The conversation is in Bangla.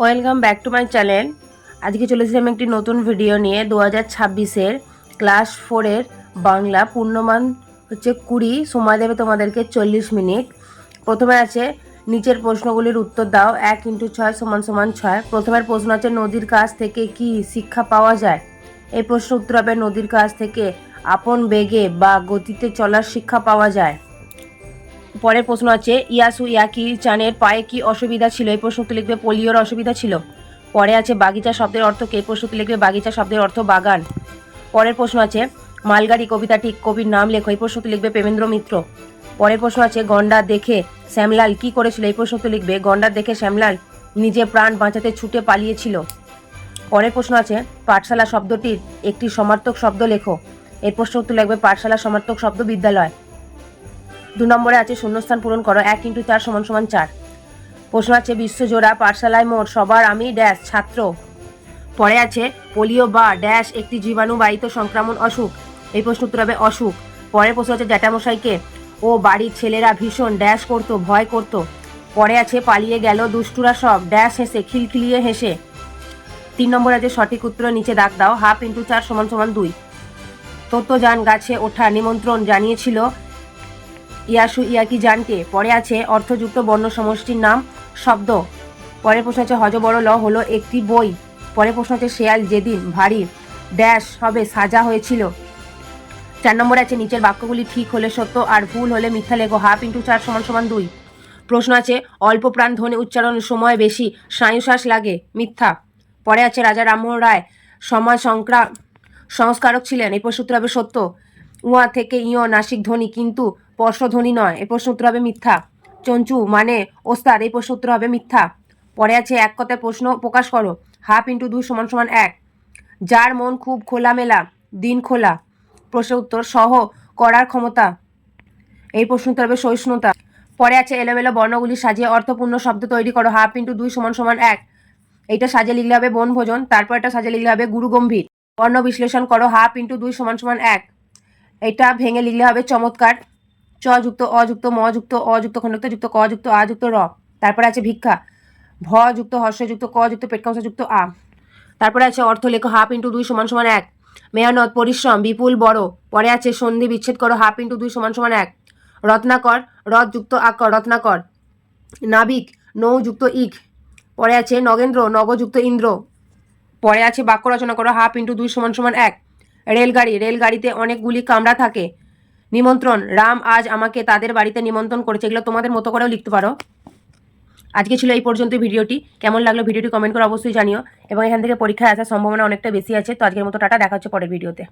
Welcome back to my channel. আজকে চলে এসেছি একটি নতুন ভিডিও নিয়ে। দু হাজার ছাব্বিশের ক্লাস ফোরের বাংলা পূর্ণমান হচ্ছে কুড়ি। সময় দেবে তোমাদেরকে চল্লিশ মিনিট। প্রথমে আছে নিচের প্রশ্নগুলির উত্তর দাও। এক ইন্টু ছয় সমান সমান ছয়। প্রথমের প্রশ্ন আছে, নদীর কাছ থেকে কি শিক্ষা পাওয়া যায়? এই প্রশ্ন উত্তর হবে, নদীর কাছ থেকে আপন বেগে বা গতিতে চলার শিক্ষা পাওয়া যায়। পরের প্রশ্ন আছে, ইয়াসু ইয়াকি চানের পায়ে কি অসুবিধা ছিল? এই প্রশ্নটি লিখবে পোলিওর অসুবিধা ছিল। পরে আছে, বাগিচা শব্দের অর্থ কে? প্রশ্নটি লিখবে বাগিচা শব্দের অর্থ বাগান। পরের প্রশ্ন আছে, মালগাড়ি কবিতাটি কবির নাম লেখো? এই প্রশ্নটি লিখবে প্রেমেন্দ্র মিত্র। পরের প্রশ্ন আছে গন্ডা দেখে শ্যামলাল কি করেছিল? এই প্রশ্নটি লিখবে গন্ডা দেখে শ্যামলাল নিজে প্রাণ বাঁচাতে ছুটে পালিয়েছিল। পরের প্রশ্ন আছে, পাঠশালা শব্দটির একটি সমার্থক শব্দ লেখো? এর প্রশ্ন উত্তর লিখবে পাঠশালা সমার্থক শব্দ বিদ্যালয়। দু নম্বরে আছে শূন্যস্থান পূরণ করো, এক ইন্টু চার সমান সমান চার। প্রশ্ন আছে বিশ্বজোড়া পাঠশালায় মোট, সবার আমি ড্যাশ, ছাত্র। পরে আছে পোলিও বা ড্যাশ, একটি জীবাণুবাহিত সংক্রমণ অসুখ। এই প্রশ্ন উত্তর হবে অসুখ। পরের প্রশ্ন আছে জ্যাঠামশাইকে, ও বাড়ির ছেলেরা ভীষণ ড্যাশ করতো, ভয় করতো। পরে আছে, পালিয়ে গেল, দুষ্টুরা সব, ড্যাশ হেসে, খিলখিলিয়ে হেসে। তিন নম্বর আছে, সঠিক উত্তর, নিচে দাগ দাও, হাফ ইন্টু চার সমান সমান দুই। তত্ত্বযান গাছে ওঠা নিমন্ত্রণ জানিয়েছিল ইয়াসু ইয়াকি জানকে পরে আছে অর্থযুক্ত বর্ণ সমষ্টির নাম, শব্দ। পরের প্রশ্ন হজবড় ল হলো একটি বই। পরের প্রশ্ন আছে শেয়াল যেদিন ভারী ড্যাশ হবে, সাজা হয়েছিল। চার নম্বর আছে, নিচের বাক্যগুলি ঠিক হলে সত্য আর ভুল হলে মিথ্যা লেখো, হাফ ইন্টু চার সমান সমান দুই। প্রশ্ন আছে, অল্প প্রাণ ধ্বনি উচ্চারণের সময় বেশি, স্নায়ুশ্বাস লাগে, মিথ্যা। পরে আছে, রাজা রামমোহন রায় সমাজ সংক্রা, সংস্কারক ছিলেন এই প্রশ্ন হবে সত্য। উয়া থেকে ইয় নাসিক ধ্বনি, কিন্তু স্পর্শধ্বনি নয়, এই প্রশ্ন উত্তর হবে মিথ্যা। চঞ্চু মানে ওস্তাদ, এই প্রশ্ন উত্তর হবে মিথ্যা। পরে আছে এক কথায় প্রশ্ন প্রকাশ করো। হাফ ইন্টু দুই সমান সমান এক। যার মন খুব খোলামেলা, দিন খোলা। প্রশ্ন উত্তর সহ করার ক্ষমতা। এই প্রশ্ন উত্তর হবে সহিষ্ণুতা। পরে আছে এলোমেলো বর্ণগুলি সাজিয়ে অর্থপূর্ণ শব্দ তৈরি করো। হাফ ইন্টু দুই সমান সমান এক। এইটা সাজিয়ে লিখলে হবে বনভোজন তারপর এটা সাজিয়ে লিখলে হবে গুরু গম্ভীর। বর্ণ বিশ্লেষণ করো। হাফ ইন্টু দুই সমান সমান এক। এটা ভেঙে লিখলে হবে চমৎকার। চ যুক্ত অযুক্ত ম যুক্ত অযুক্ত খণ্ডক্ত যুক্ত ক যুক্ত আ যুক্ত র। তারপরে আছে ভিক্ষা। ভ যুক্ত হর্ষ যুক্ত ক যুক্ত পেটকাংশ যুক্ত আ। তারপরে আছে অর্থ লেখ হাফ ইন্টু দুই সমান সমান এক। মেহনত পরিশ্রম, বিপুল, বড়। পরে আছে সন্ধি, বিচ্ছেদ করো, হাফ ইন্টু দুই সমান সমান এক। রত্নাকর রথ যুক্ত আকর রত্নাকর। নাবিক নৌ যুক্ত ইক পরে আছে নগেন্দ্র, নগযুক্ত, ইন্দ্র। পরে আছে বাক্য রচনা করো, হাফ ইন্টু দুই সমান সমান এক। রেলগাড়ি, রেলগাড়িতে অনেকগুলি কামরা থাকে। নিমন্ত্রণ। রাম আজ আমাকে তাদের বাড়িতে নিমন্ত্রণ করেছে। এগুলো তোমাদের মতো করেও লিখতে পারো। আজকে ছিল এই পর্যন্ত ভিডিওটি। কেমন লাগল ভিডিওটি কমেন্ট করে অবশ্যই জানিও। এবং এখান থেকে পরীক্ষায় আসার সম্ভাবনা অনেকটা বেশি আছে। তো আজকের মতো টাটা। দেখা হচ্ছে পরের ভিডিওতে।